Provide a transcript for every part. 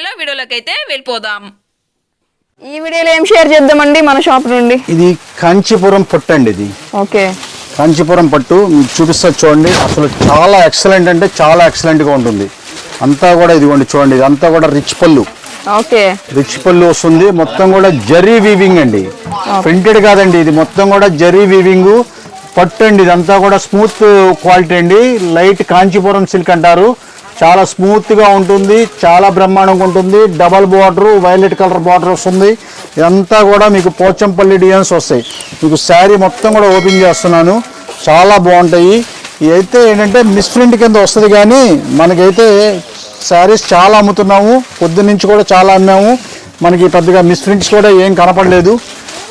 చెల్లో వీడియోలోకి అయితే వెళ్ళిపోదాం. ఈ వీడియోలో ఏం షేర్ చేద్దామండి మన షాప్ నుండి? ఇది కాంచీపురం పట్టు అండి ఇది. ఓకే. కాంచీపురం పట్టు మీకు చూపిస్తా చూడండి. అసలు చాలా ఎక్సలెంట్ అంటే చాలా ఎక్సలెంట్గా ఉంటుంది. అంతా కూడా ఇదిగోండి చూడండి ఇదంతా కూడా రిచ్ పళ్ళు. ఓకే. రిచ్ పళ్ళు వస్తుంది. మొత్తం కూడా జరీ వీవింగ్ అండి. ప్రింటెడ్ కాదండి ఇది. మొత్తం కూడా జరీ వీవింగ్ పట్టు అండి. ఇదంతా కూడా స్మూత్ క్వాలిటీ అండి. లైట్ కాంచీపురం సిల్క్ అంటారు. చాలా స్మూత్గా ఉంటుంది చాలా బ్రహ్మాండంగా ఉంటుంది. Double border violet colour border వస్తుంది. ఇదంతా కూడా మీకు పోచంపల్లి డిజైన్స్ వస్తాయి. మీకు శారీ మొత్తం కూడా ఓపెన్ చేస్తున్నాను. చాలా బాగుంటాయి. అయితే ఏంటంటే మిస్ప్రింట్ కింద వస్తుంది కానీ మనకైతే శారీస్ చాలా అమ్ముతున్నాము. పొద్దు నుంచి కూడా చాలా అమ్మాము. మనకి పెద్దగా మిస్ప్రింట్స్ కూడా ఏం కనపడలేదు.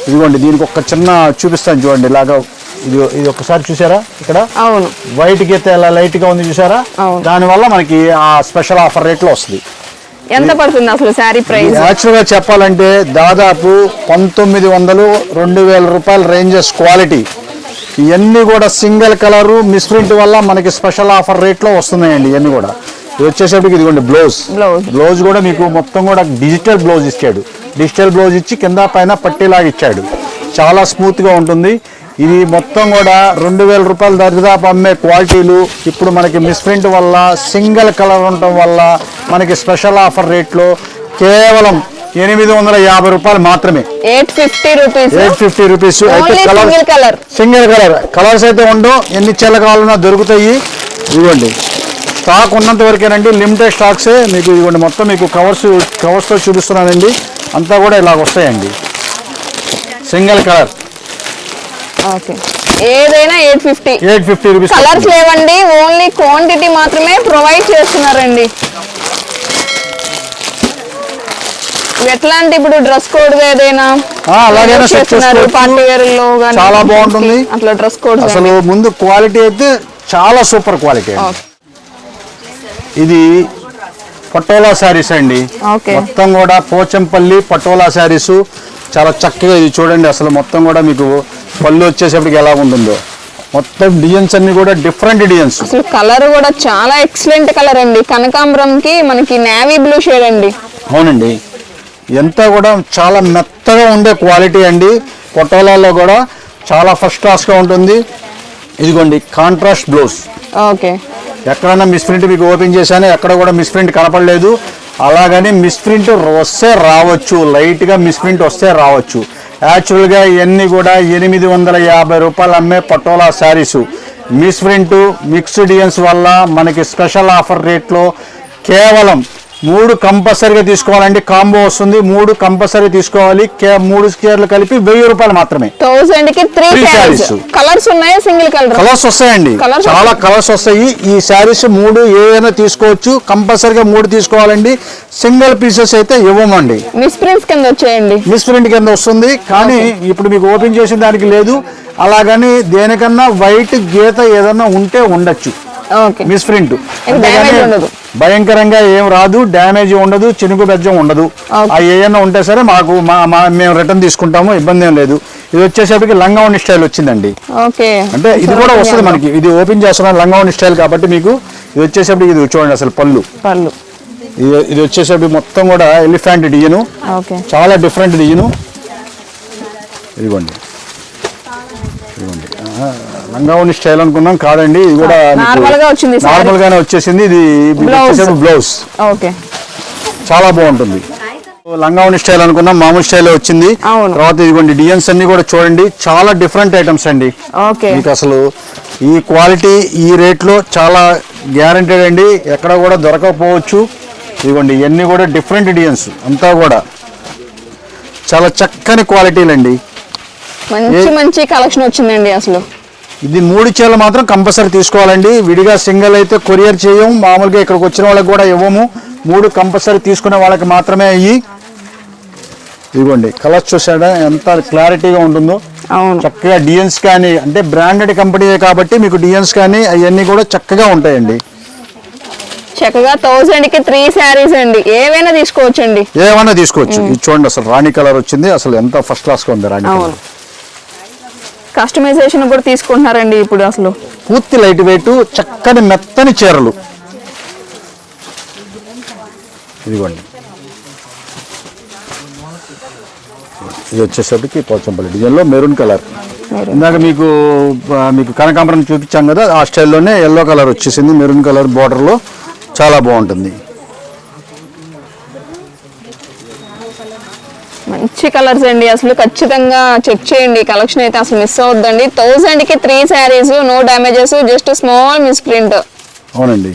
ఇదిగోండి దీనికి ఒక చిన్న చూపిస్తాను చూడండి. ఇలాగా ఇది ఇది ఒక్కసారి చూసారా ఇక్కడ? అవును. వైట్కి అయితే ఇలా లైట్గా ఉంది చూసారా. దానివల్ల మనకి ఆ స్పెషల్ ఆఫర్ రేట్లో వస్తుంది. ఎంత పడుతుంది అసలు శారీ ప్రైస్ యాక్చువల్గా చెప్పాలంటే దాదాపు పంతొమ్మిది వందలు రెండు వేల రూపాయల రేంజెస్ క్వాలిటీ ఇవన్నీ కూడా సింగిల్ కలరు మిస్ప్రింట్ వల్ల మనకి స్పెషల్ ఆఫర్ రేట్లో వస్తున్నాయండి ఇవన్నీ కూడా. ఇది వచ్చేసరికి ఇదిగోండి బ్లౌజ్. బ్లౌజ్ కూడా మీకు మొత్తం కూడా డిజిటల్ బ్లౌజ్ ఇచ్చాడు. డిజిటల్ బ్లౌజ్ ఇచ్చి కింద పైన పట్టేలాగా ఇచ్చాడు. చాలా స్మూత్గా ఉంటుంది. ఇది మొత్తం కూడా రెండు వేల రూపాయల దరిదాపు అమ్మే క్వాలిటీలు. ఇప్పుడు మనకి మిస్ప్రింట్ వల్ల సింగిల్ కలర్ ఉండటం వల్ల మనకి స్పెషల్ ఆఫర్ రేట్లో కేవలం ఎనిమిది వందల యాభై రూపాయలు మాత్రమే. Eight fifty rupees. Eight fifty rupees. అయితే colour single colour single colour colours అయితే ఉండవు. ఎన్ని చెల్ల కావాలన్నా దొరుకుతాయి. ఇదిగోండి. స్టాక్ ఉన్నంత వరకేనండి. లిమిటెడ్ స్టాక్సే మీకు ఇదిగోండి. మొత్తం మీకు కవర్స్ కవర్స్తో చూపిస్తున్నానండి. అంతా కూడా ఇలాగ వస్తాయండి. Single colour okay. ఏదైనా eight fifty. Eight fifty rupees colours లేవండి ఓన్లీ క్వాంటిటీ మాత్రమే ప్రొవైడ్ చేస్తున్నారండి. ఎట్లాంటి ఇప్పుడు డ్రెస్ కోడ్ ఏదైనా చేస్తున్నారు. పార్టీ వేర్లో చాలా బాగుంటుంది. అట్లా డ్రెస్ కోడ్ అసలు ముందు క్వాలిటీ అయితే చాలా సూపర్ క్వాలిటీ ఇది పటోలా శారీస్ అండి. మొత్తం కూడా పోచంపల్లి పటోలా శారీస్ చాలా చక్కగా ఇది చూడండి అసలు మొత్తం కూడా మీకు పళ్ళు వచ్చేసేపటికి ఎలా ఉంటుందో. మొత్తం డిజైన్స్ అన్ని కూడా డిఫరెంట్ డిజైన్స్. అసలు కలర్ కూడా చాలా ఎక్సలెంట్ కలర్ అండి. కనకాంబరం కి మనకి నేవీ బ్లూ షేడ్ అండి. అవునండి. ఎంత కూడా చాలా మెత్తగా ఉండే క్వాలిటీ అండి. పటోలాలో కూడా చాలా ఫస్ట్ క్లాస్గా ఉంటుంది. ఇదిగోండి కాంట్రాస్ట్ బ్లౌజ్ ఓకే. ఎక్కడైనా మిస్ప్రింట్ మీకు ఓపెన్ చేశాను ఎక్కడ కూడా మిస్ప్రింట్ కనపడలేదు. అలాగని మిస్ప్రింట్ వస్తే రావచ్చు లైట్గా మిస్ప్రింట్ వస్తే రావచ్చు. యాక్చువల్గా ఇవన్నీ కూడా ఎనిమిది వందల యాభై రూపాయలు అమ్మే Patola saris. Misprint mixed designs వల్ల మనకి స్పెషల్ ఆఫర్ రేట్లో కేవలం మూడు కంపల్సరీగా తీసుకోవాలండి. కాంబో వస్తుంది. మూడు కంపల్సరీ తీసుకోవాలి. కే మూడు స్కేర్లు కలిపి వెయ్యి రూపాయలు మాత్రమే. థౌసండ్కి త్రీ Three శారీస్. కలర్స్ ఉన్నాయా? సింగిల్ కలర్ కలర్స్ వస్తాయండి. చాలా కలర్స్ వస్తాయి. ఈ శారీస్ మూడు ఏదైనా తీసుకోవచ్చు. కంపల్సరీగా మూడు తీసుకోవాలండి. సింగిల్ పీసెస్ అయితే ఇవ్వమండి. మిస్ ప్రింట్స్ కింద వచ్చేయండి. మిస్ ప్రింట్ కింద వస్తుంది. కానీ ఇప్పుడు మీకు ఓపెన్ చేసిన దానికి లేదు. అలాగని దేనికన్నా వైట్ గీత ఏదన్నా ఉంటే ఉండొచ్చు. Misprint. భయంకరంగా ఏం రాదు డ్యామేజ్ ఉండదు చినుకు బెజ్జం ఉండదు. ఆ ఏదైనా ఉంటే సరే మాకు మేము రిటర్న్ తీసుకుంటాము ఇబ్బంది ఏం లేదు. ఇది వచ్చేసరికి లంగావణి స్టైల్ వచ్చిందండి. అంటే ఇది కూడా వస్తుంది మనకి. ఇది ఓపెన్ చేస్తున్నాం లంగావణి స్టైల్ కాబట్టి మీకు ఇది వచ్చేసరికి ఇది చూడండి అసలు పళ్ళు. పళ్ళు. ఇది వచ్చేసరికి మొత్తం కూడా ఎలిఫెంట్ డిజైన్ చాలా డిఫరెంట్ డిజైన్ ఇదిగోండి. ఇదిగోండి. ఆహా, లంగావణి స్టైల్ అనుకున్నాం కాదండి ఇది కూడా Normal గా వచ్చింది. నార్మల్ గానే వచ్చేసింది ఇది. Blouse okay. చాలా బాగుంటుంది. లంగావణి స్టైల్ అనుకున్నాం మామూలు స్టైల్ వచ్చింది. తర్వాత ఇదిగోండి డిజైన్స్ అన్ని కూడా చూడండి. చాలా డిఫరెంట్ ఐటమ్స్ అండి. ఓకే. మీకు అసలు ఈ క్వాలిటీ ఈ రేట్లో చాలా గ్యారంటెడ్ అండి. ఎక్కడ కూడా దొరకకపోవచ్చు. ఇదిగోండి ఇవన్నీ కూడా డిఫరెంట్ డిజైన్స్ అంతా కూడా. చాలా చక్కని క్వాలిటీలు అండి మంచి మంచి కలెక్షన్ వచ్చిందండి అసలు. ఇది మూడు చీరలు మాత్రం కంపల్సరీ తీసుకోవాలండి. విడిగా సింగిల్ అయితే కొరియర్ చేయం. మామూలుగా ఇక్కడికి వచ్చిన వాళ్ళకి కూడా ఇవ్వము. మూడు కంపల్సరీ తీసుకునే వాళ్ళకి మాత్రమే అయ్యి ఇదిగోండి కలర్స్ చూసాడా ఎంత క్లారిటీగా ఉంటుందో. చక్కగా డిఎన్స్ కానీ అంటే బ్రాండెడ్ కంపెనీయే కాబట్టి మీకు డిఎన్స్ కానీ అవన్నీ కూడా చక్కగా ఉంటాయండి. చక్కగా థౌసండ్కి త్రీ శారీస్ అండి. ఏవైనా తీసుకోవచ్చండి. ఏమన్నా తీసుకోవచ్చు. ఇది చూడండి అసలు రాణి కలర్ వచ్చింది. అసలు ఎంత ఫస్ట్ క్లాస్గా ఉంది రాణి కలర్. కస్టమైజేషన్ కూడా తీసుకుంటున్నారండి ఇప్పుడు అసలు. పూర్తి లైట్ వెయిట్ చక్కని మెత్తని చీరలు. ఇదిగోండి. ఇది వచ్చేసరికి పోచంపల్లి డిజైన్లో మెరూన్ కలర్. ఇందాక మీకు మీకు కనకాంబరం చూపించాం కదా ఆ స్టైల్లోనే ఎల్లో కలర్ వచ్చేసింది మెరూన్ కలర్ బార్డర్లో చాలా బాగుంటుంది. మంచి కలర్స్ అండి. అసలు ఖచ్చితంగా చెక్ చేయండి. కలెక్షన్ అయితే అసలు మిస్ అవద్దండి థౌసండ్కి three saris no damages just small misprint. అవునండి.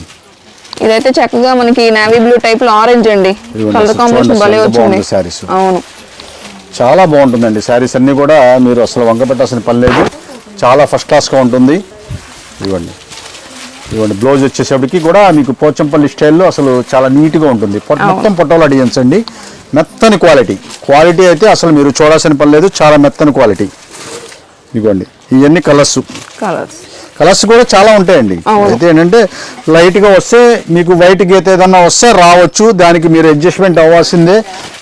ఇదైతే చక్కగా మనకి నావీ బ్లూ టైప్లో ఆరెంజ్ అండి. కలర్ కాంబినేషన్ భలే వచ్చింది. అవును. చాలా బాగుంటుందండి. శారీస్ అన్నీ కూడా మీరు అసలు వంక పెట్టాల్సిన పని లేదు. చాలా ఫస్ట్ క్లాస్గా ఉంటుంది. ఇవ్వండి ఇవ్వండి. బ్లౌజ్ వచ్చేసేపటికి కూడా మీకు పోచంపల్లి స్టైల్లో అసలు చాలా నీట్గా ఉంటుంది. మొత్తం పొట్టోలా డిజైన్స్ అండి. మెత్తని క్వాలిటీ. క్వాలిటీ అయితే అసలు మీరు చూడాల్సిన పని లేదు. చాలా మెత్తని క్వాలిటీ. ఇవ్వండి ఇవన్నీ కలర్స్. కలర్స్. కలర్స్ కూడా చాలా ఉంటాయండి. అయితే ఏంటంటే లైట్గా వస్తే మీకు వైట్ గీత ఏదన్నా వస్తే రావచ్చు. దానికి మీరు అడ్జస్ట్మెంట్ అవ్వాల్సిందే.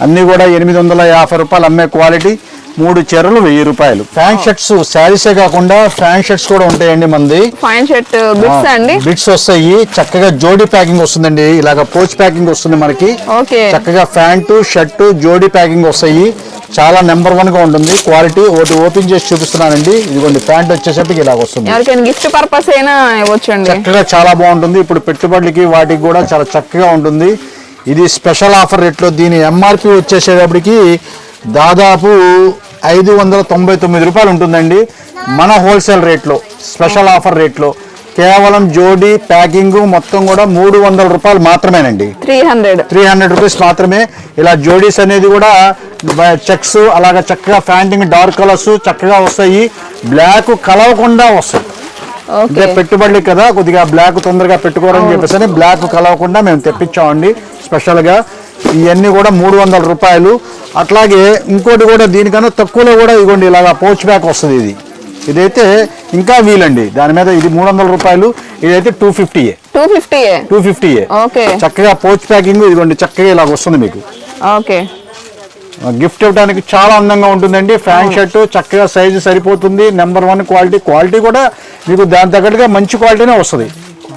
అన్ని కూడా ఎనిమిది వందల యాభై రూపాయలు అమ్మే క్వాలిటీ. మూడు చీరలు వెయ్యి రూపాయలు. ప్యాంట్ షర్ట్స్ శారీసే కాకుండా ప్యాంట్ షర్ట్స్ కూడా ఉంటాయండి మంది. ఫైన్ షర్ట్ బిట్స్ అండి? బిట్స్ వస్తాయి. చక్కగా జోడీ ప్యాకింగ్ వస్తుందండి. ఇలాగ పోచ్ ప్యాకింగ్ వస్తుంది మనకి. ఓకే. చక్కగా ప్యాంటు షర్టు జోడీ ప్యాకింగ్ వస్తాయి. చాలా నెంబర్ వన్గా ఉంటుంది. క్వాలిటీ ఒకటి ఓపెన్ చేసి చూపిస్తున్నానండి. ఇదిగోండి ప్యాంట్ వచ్చేసరికి ఇలాగ వస్తుంది. ఎవరికైనా గిఫ్ట్ పర్పస్ అయినా ఇవ్వచ్చండి. చక్కగా చాలా బాగుంటుంది. ఇప్పుడు పెట్టుబడులకి వాటికి కూడా చాలా చక్కగా ఉంటుంది. ఇది స్పెషల్ ఆఫర్ రేట్లో దీని ఎంఆర్పి వచ్చేసేటప్పటికి దాదాపు ఐదు వందల తొంభై తొమ్మిది రూపాయలు ఉంటుందండి. మన హోల్సేల్ రేట్లో స్పెషల్ ఆఫర్ రేట్లో. కేవలం జోడీ ప్యాకింగ్ మొత్తం కూడా మూడు వందల రూపాయలు మాత్రమేనండి. Three hundred. Three hundred rupees మాత్రమే. ఇలా జోడీస్ అనేది కూడా చెక్స్ అలాగా చక్కగా ప్యాంటింగ్ డార్క్ కలర్స్ చక్కగా వస్తాయి. బ్లాక్ కలవకుండా వస్తాయి. అంటే ఓకే పెట్టుబడి కదా కొద్దిగా బ్లాక్ తొందరగా పెట్టుకోరని చెప్పేసి బ్లాక్ కలవకుండా మేము తెప్పించామండి స్పెషల్గా. ఇవన్నీ కూడా మూడు వందల రూపాయలు. అట్లాగే ఇంకోటి కూడా దీనికన్నా తక్కువలో కూడా ఇదిగోండి ఇలాగా పౌచ్ బ్యాక్ వస్తుంది ఇది. ఇదైతే ఇంకా వీలండి. దాని మీద ఇది మూడు వందల రూపాయలు. ఇదైతే టూ ఫిఫ్టీయే టూ ఫిఫ్టీ టూ ఫిఫ్టీయే ఓకే. చక్కగా పౌచ్ ప్యాకింగ్ ఇదిగోండి చక్కగా ఇలాగ వస్తుంది మీకు. ఓకే. గిఫ్ట్ ఇవ్వడానికి చాలా అందంగా ఉంటుందండి. ఫ్యాన్ షర్ట్ చక్కగా సైజు సరిపోతుంది. నెంబర్ వన్ క్వాలిటీ క్వాలిటీ కూడా మీకు దాని తగ్గట్టుగా మంచి క్వాలిటీనే వస్తుంది.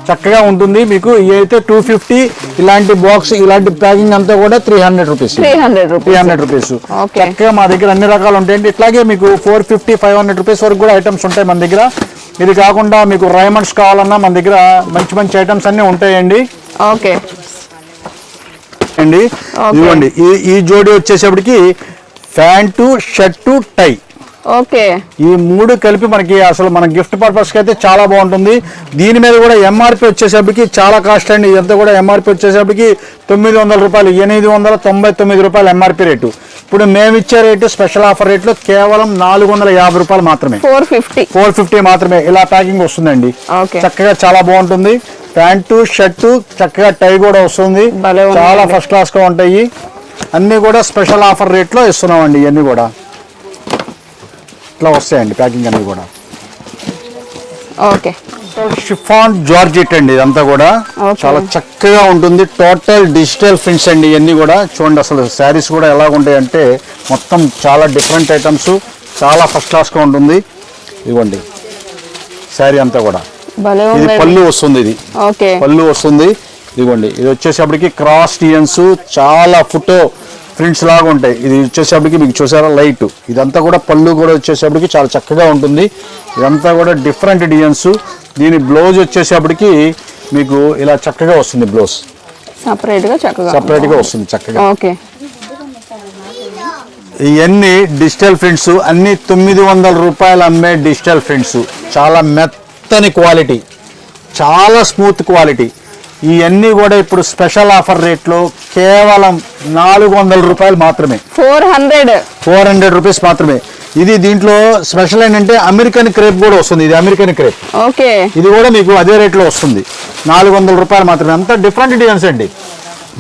చక్కగా ఉంటుంది. మీకు అయితే టూ ఫిఫ్టీ ఇలాంటి బాక్స్ ఇలాంటి ప్యాకింగ్ అంతా కూడా three hundred rupees three hundred three rupees hundred rupees. చక్కగా మా దగ్గర అన్ని రకాలు ఉంటాయండి ఇట్లాగే మీకు four fifty five hundred rupees వరకు కూడా ఐటమ్స్ ఉంటాయి మన దగ్గర. ఇది కాకుండా మీకు రైమండ్స్ కావాలన్నా మన దగ్గర మంచి మంచి ఐటమ్స్ అన్నీ ఉంటాయండి. ఓకే అండి ఇదిగోండి ఈ ఈ జోడీ వచ్చేసేపటికి ప్యాంటు షర్టు టై. ఓకే. ఈ మూడు కలిపి మనకి అసలు మన గిఫ్ట్ పర్పస్కి అయితే చాలా బాగుంటుంది. దీని మీద కూడా ఎంఆర్పి వచ్చేసరికి చాలా కాస్ట్ అండి. ఇదంతా కూడా ఎంఆర్పి వచ్చేసరికి తొమ్మిది వందల రూపాయలు ఎనిమిది వందల తొంభై తొమ్మిది రూపాయలు ఎంఆర్పి రేటు. ఇప్పుడు మేము ఇచ్చే రేటు స్పెషల్ ఆఫర్ రేట్లో కేవలం నాలుగు వందల యాభై రూపాయలు మాత్రమే. Four fifty. ఫోర్ ఫిఫ్టీ మాత్రమే. ఇలా ప్యాకింగ్ వస్తుందండి. చక్కగా చాలా బాగుంటుంది. ప్యాంటు షర్టు చక్కగా టై కూడా వస్తుంది. చాలా ఫస్ట్ క్లాస్గా ఉంటాయి. అన్ని కూడా స్పెషల్ ఆఫర్ రేట్లో ఇస్తున్నామండి ఇవన్నీ కూడా. ఇట్లా వస్తాయండి ప్యాకింగ్ అన్ని కూడా. ఓకే. షిఫాన్ జార్జెట్ అండి ఇదంతా కూడా. చాలా చక్కగా ఉంటుంది. టోటల్ డిజిటల్ ప్రింట్స్ అండి ఇవన్నీ కూడా. చూడండి అసలు శారీస్ కూడా ఎలా ఉంటాయి అంటే మొత్తం చాలా డిఫరెంట్ ఐటమ్స్ చాలా ఫస్ట్ క్లాస్గా ఉంటుంది. ఇవ్వండి శారీ అంతా కూడా. ఇది పళ్ళు వస్తుంది ఇది. ఓకే. పళ్ళు వస్తుంది. ఇదిగోండి. ఇది వచ్చేసప్పటికి క్రాస్ టీయన్స్ చాలా ఫోటో ప్రింట్స్ లాగా ఉంటాయి. ఇది వచ్చేసప్పటికి మీకు చూసారా లైట్ ఇదంతా కూడా పళ్ళు కూడా వచ్చేసప్పటికి చాలా చక్కగా ఉంటుంది. ఇదంతా కూడా డిఫరెంట్ డిజైన్స్ దీని బ్లౌజ్ వచ్చేసప్పటికి మీకు ఇలా చక్కగా వస్తుంది బ్లౌజ్ సపరేట్గా చక్కగా సపరేట్గా వస్తుంది చక్కగా. ఓకే ఇవన్నీ డిజిటల్ ప్రింట్స్ అన్ని తొమ్మిది వందల రూపాయలు అమ్మే డిజిటల్ ప్రింట్స్ చాలా మెత్తని క్వాలిటీ చాలా స్మూత్ క్వాలిటీ ఇవన్నీ కూడా ఇప్పుడు స్పెషల్ ఆఫర్ రేట్లో కేవలం నాలుగు వందల రూపాయలు మాత్రమే. Four hundred. Four hundred rupees మాత్రమే. ఇది దీంట్లో స్పెషల్ ఏంటంటే అమెరికన్ క్రేప్ కూడా వస్తుంది. ఇది అమెరికన్ క్రేప్. ఓకే. ఇది కూడా మీకు అదే రేట్లో వస్తుంది. నాలుగు వందల రూపాయలు మాత్రమే. అంతా డిఫరెంట్ డిజైన్స్ అండి.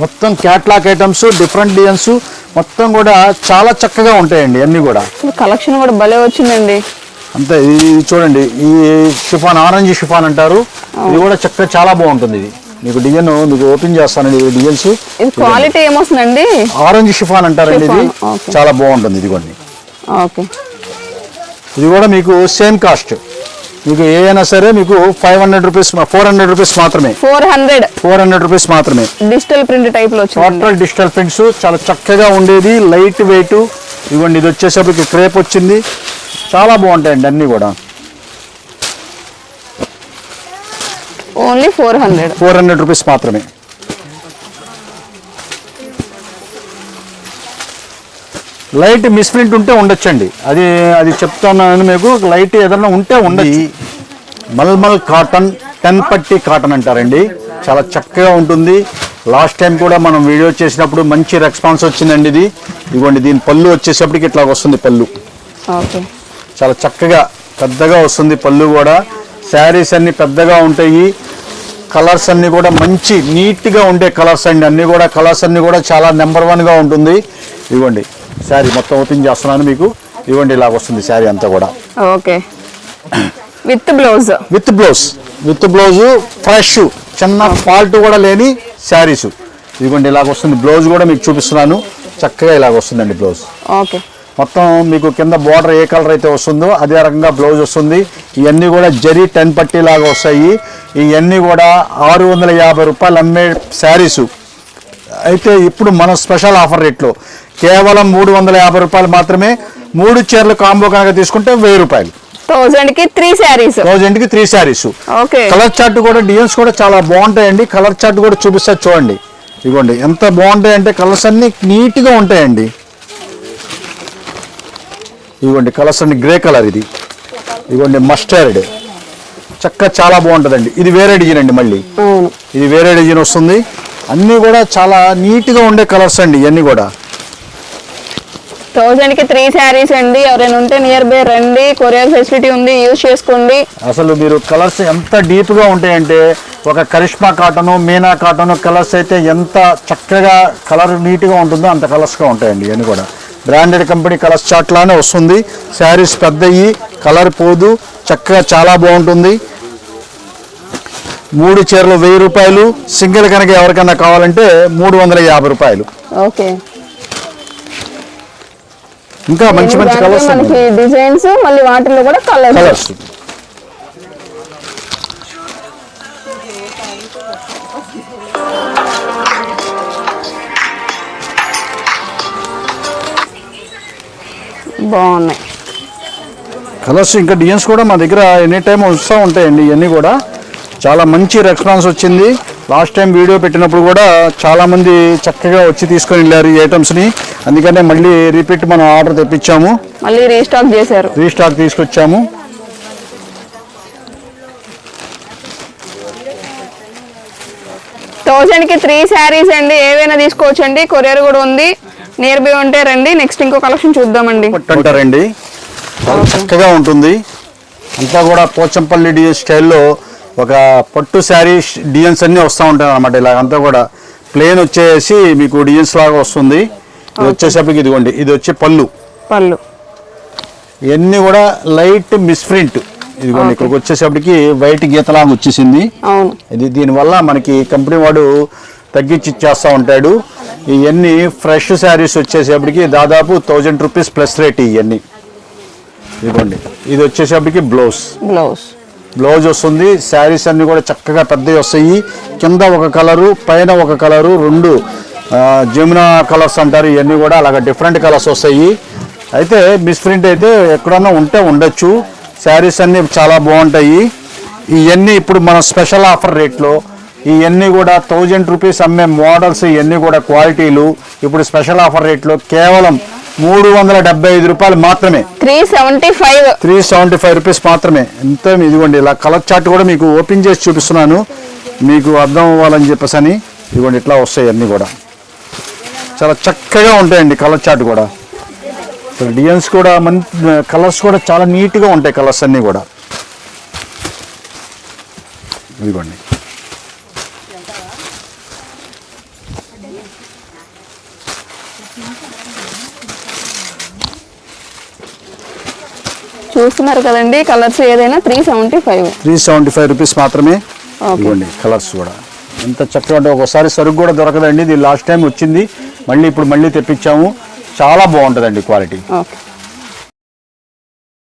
మొత్తం క్యాట్లాక్ ఐటమ్స్ డిఫరెంట్ డిజైన్స్ మొత్తం కూడా చాలా చక్కగా ఉంటాయండి అన్నీ కూడా. కలెక్షన్ కూడా భలే వచ్చిందండి. అంతే ఇది చూడండి. ఈ షిఫాన్ ఆరెంజ్ షిఫాన్ అంటారు. ఇది కూడా చక్కగా చాలా బాగుంటుంది ఇది. మీకు డిజైన్ మీకు ఓపెన్ చేస్తానండి ఈ డిజైన్స్ ఇది క్వాలిటీ ఏమొస్తుందండి? ఆరెంజ్ షిఫాన్ అంటారండి ఇది. చాలా బాగుంటుంది ఇది కొన్ని ఓకే. ఇది కూడా మీకు సేమ్ కాస్ట్. మీకు ఏ అయినా సరే మీకు five hundred rupees four hundred rupees మాత్రమే. Four hundred. Four hundred rupees మాత్రమే. డిజిటల్ ప్రింట్ టైప్లో వచ్చింది. టోటల్ డిజిటల్ ప్రింట్స్ చాలా చక్కగా ఉండేది లైట్ వెయిట్. ఇవ్వండి ఇది వచ్చేసరికి క్రేప్ వచ్చింది. చాలా బాగుంటాయండి అన్నీ కూడా. Only four hundred. Four hundred rupees మాత్రమే. లైట్ మిస్ప్రింట్ ఉంటే ఉండొచ్చండి. అది అది చెప్తున్నాను మీకు లైట్ ఏదైనా ఉంటే ఉండొచ్చు. మల్మల్ కాటన్ టెన్ పట్టి కాటన్ అంటారండి. చాలా చక్కగా ఉంటుంది. లాస్ట్ టైం కూడా మనం వీడియో చేసినప్పుడు మంచి రెస్పాన్స్ వచ్చిందండి ఇది. ఇదిగోండి దీని పళ్ళు వచ్చేసప్పటికి ఇట్లా వస్తుంది పళ్ళు. ఓకే. చాలా చక్కగా పెద్దగా వస్తుంది పళ్ళు కూడా. శారీస్ అన్ని పెద్దగా ఉంటాయి. కలర్స్ అన్ని కూడా మంచి నీట్గా ఉండే కలర్స్ అండి. అన్ని కూడా కలర్స్ అన్ని కూడా చాలా నెంబర్ వన్గా ఉంటుంది. ఇవ్వండి. శారీ మొత్తం ఓపెన్ చేస్తున్నాను మీకు. ఇవ్వండి ఇలా వస్తుంది శారీ అంతా కూడా. Okay. With blouse. With blouse. With blouse fresh చిన్న ఫాల్ట్ కూడా లేని శారీస్. ఇదిగోండి ఇలాగ వస్తుంది బ్లౌజ్ కూడా మీకు చూపిస్తున్నాను. చక్కగా ఇలాగ వస్తుందండి బ్లౌజ్. ఓకే. మొత్తం మీకు కింద బార్డర్ ఏ కలర్ అయితే వస్తుందో అదే రకంగా బ్లౌజ్ వస్తుంది. ఇవన్నీ కూడా జరీ టెన్ పట్టీ లాగా వస్తాయి. ఇవన్నీ కూడా ఆరు వందల యాభై రూపాయలు అమ్మే శారీస్. అయితే ఇప్పుడు మన స్పెషల్ ఆఫర్ రేట్లో కేవలం మూడు వందల యాభై రూపాయలు మాత్రమే మూడు చీరలు కాంబో కనుక తీసుకుంటే వెయ్యి రూపాయలు. థౌజండ్కి three saris. Three saris. Okay. Colour chart కూడా డిజైన్స్ కూడా చాలా బాగుంటాయండి. కలర్ చార్ట్ కూడా చూపిస్తా చూడండి. ఇదిగోండి ఎంత బాగుంటాయి అంటే కలర్స్ అన్ని నీట్గా ఉంటాయండి. ఇదిగోండి కలర్స్ అన్ని గ్రే కలర్ ఇది. ఇదిగోండి మస్టర్డ్. చక్క చాలా బాగుంటుందండి. ఇది వేరే డిజైన్ అండి మళ్ళీ. ఇది వేరే డిజైన్ వస్తుంది. అన్నీ కూడా చాలా నీట్గా ఉండే కలర్స్ అండి ఇవన్నీ కూడా. థౌజండ్కి త్రీ శారీస్ అండి. ఎవరైనా ఉంటే నియర్ బై రండి. కొరియర్ ఫెసిలిటీ ఉంది. యూజ్ చేసుకోండి. అసలు మీరు కలర్స్ ఎంత డీప్గా ఉంటాయంటే ఒక Karishma cotton Meena cotton colours అయితే ఎంత చక్కగా కలర్ నీట్గా ఉంటుందో అంత కలర్స్గా ఉంటాయండి ఇవన్నీ కూడా. బ్రాండెడ్ కంపెనీ కలర్స్ చార్ట్ లానే వస్తుంది. శారీస్ పెద్దయి కలర్ పోదు చక్కగా చాలా బాగుంటుంది. మూడు చీరలు వెయ్యి రూపాయలు. సింగిల్ కనుక ఎవరికైనా కావాలంటే మూడు వందల యాభై రూపాయలు. ఓకే. ఇంకా మంచి మంచి కలర్స్ మనకి డిజైన్స్ మళ్ళీ వాటిల్లో కూడా కలర్స్ కలర్స్ బాగున్నాయి. కలర్స్ ఇంకా డిజైన్స్ కూడా మా దగ్గర ఎనీ టైం వస్తూ ఉంటాయండి ఇవన్నీ కూడా. చాలా మంచి రెస్పాన్స్ వచ్చింది. లాస్ట్ టైం వీడియో పెట్టినప్పుడు కూడా చాలా మంది చక్కగా వచ్చి తీసుకొని వెళ్ళారు ఈ ఐటమ్స్ని అందుకనే మళ్ళీ రిపీట్ మనం ఆర్డర్ తెప్పించాము. మళ్ళీ రీస్టాక్ చేశారు. రీస్టాక్ తీసుకొచ్చాము. థౌజండ్కి త్రీ శారీస్ అండి. ఏవైనా తీసుకోవచ్చు అండి కొరియర్ కూడా ఉంది. నియర్ బై ఉంటే రండి నెక్స్ట్ ఇంకో కలెక్షన్ చూద్దామండి. అంటారండి చక్కగా ఉంటుంది. అంతా కూడా పోచంపల్లి డిజైన్ స్టైల్లో ఒక పట్టు శారీ డిజైన్స్ అన్నీ వస్తూ ఉంటాయి అనమాట ఇలా అంతా కూడా. ప్లేన్ వచ్చేసి మీకు డిజైన్స్ లాగా వస్తుంది. ఇది వచ్చేసరికి ఇదిగోండి ఇది వచ్చే పళ్ళు. పళ్ళు. ఇవన్నీ కూడా లైట్ మిస్ప్రింట్ ఇదిగోండి ఇక్కడికి వచ్చేసప్పటికి వైట్ గీతలాగా వచ్చేసింది. ఇది దీనివల్ల మనకి కంపెనీ వాడు తగ్గించి ఇచ్చేస్తూ ఉంటాడు. ఇవన్నీ ఫ్రెష్ శారీస్ వచ్చేసేపటికి దాదాపు థౌజండ్ రూపీస్ ప్లస్ రేట్ ఇవన్నీ ఇదిగోండి. ఇది వచ్చేసేపటికి బ్లౌజ్. బ్లౌజ్. బ్లౌజ్ వస్తుంది. శారీస్ అన్ని కూడా చక్కగా పెద్దవి వస్తాయి. కింద ఒక కలరు పైన ఒక కలరు రెండు జమునా కలర్స్ అంటారు. ఇవన్నీ కూడా అలాగ డిఫరెంట్ కలర్స్ వస్తాయి. అయితే మిస్ప్రింట్ అయితే ఎక్కడన్నా ఉంటే ఉండొచ్చు. శారీస్ అన్ని చాలా బాగుంటాయి. ఇవన్నీ ఇప్పుడు మన స్పెషల్ ఆఫర్ రేట్లో ఇవన్నీ కూడా థౌజండ్ రూపీస్ అమ్మే మోడల్స్ ఇవన్నీ కూడా క్వాలిటీలు. ఇప్పుడు స్పెషల్ ఆఫర్ రేట్లో కేవలం మూడు వందల డెబ్బై ఐదు రూపాయలు మాత్రమే. Three seventy five. Three seventy five rupees మాత్రమే. ఎంత ఇదిగోండి ఇలా కలర్ చార్ట్ కూడా మీకు ఓపెన్ చేసి చూపిస్తున్నాను. మీకు అర్థం అవ్వాలని చెప్పేసి అని ఇదిగోండి ఇట్లా వస్తాయి అన్నీ కూడా. చాలా చక్కగా ఉంటాయండి కలర్ చార్ట్ కూడా. డిజైన్స్ కూడా మన కలర్స్ కూడా చాలా నీట్గా ఉంటాయి కలర్స్ అన్నీ కూడా. ఇదిగోండి. చూస్తున్నారు కదండి కలర్స్ ఏదైనా three seventy five three seventy five rupees మాత్రమే కలర్స్ కూడా. ఎంత చక్కగా అంటే ఒకసారి సరుకు కూడా దొరకదండి ఇది లాస్ట్ టైం వచ్చింది. మళ్ళీ ఇప్పుడు మళ్ళీ తెప్పించాము. చాలా బాగుంటుందండి క్వాలిటీ. ఓకే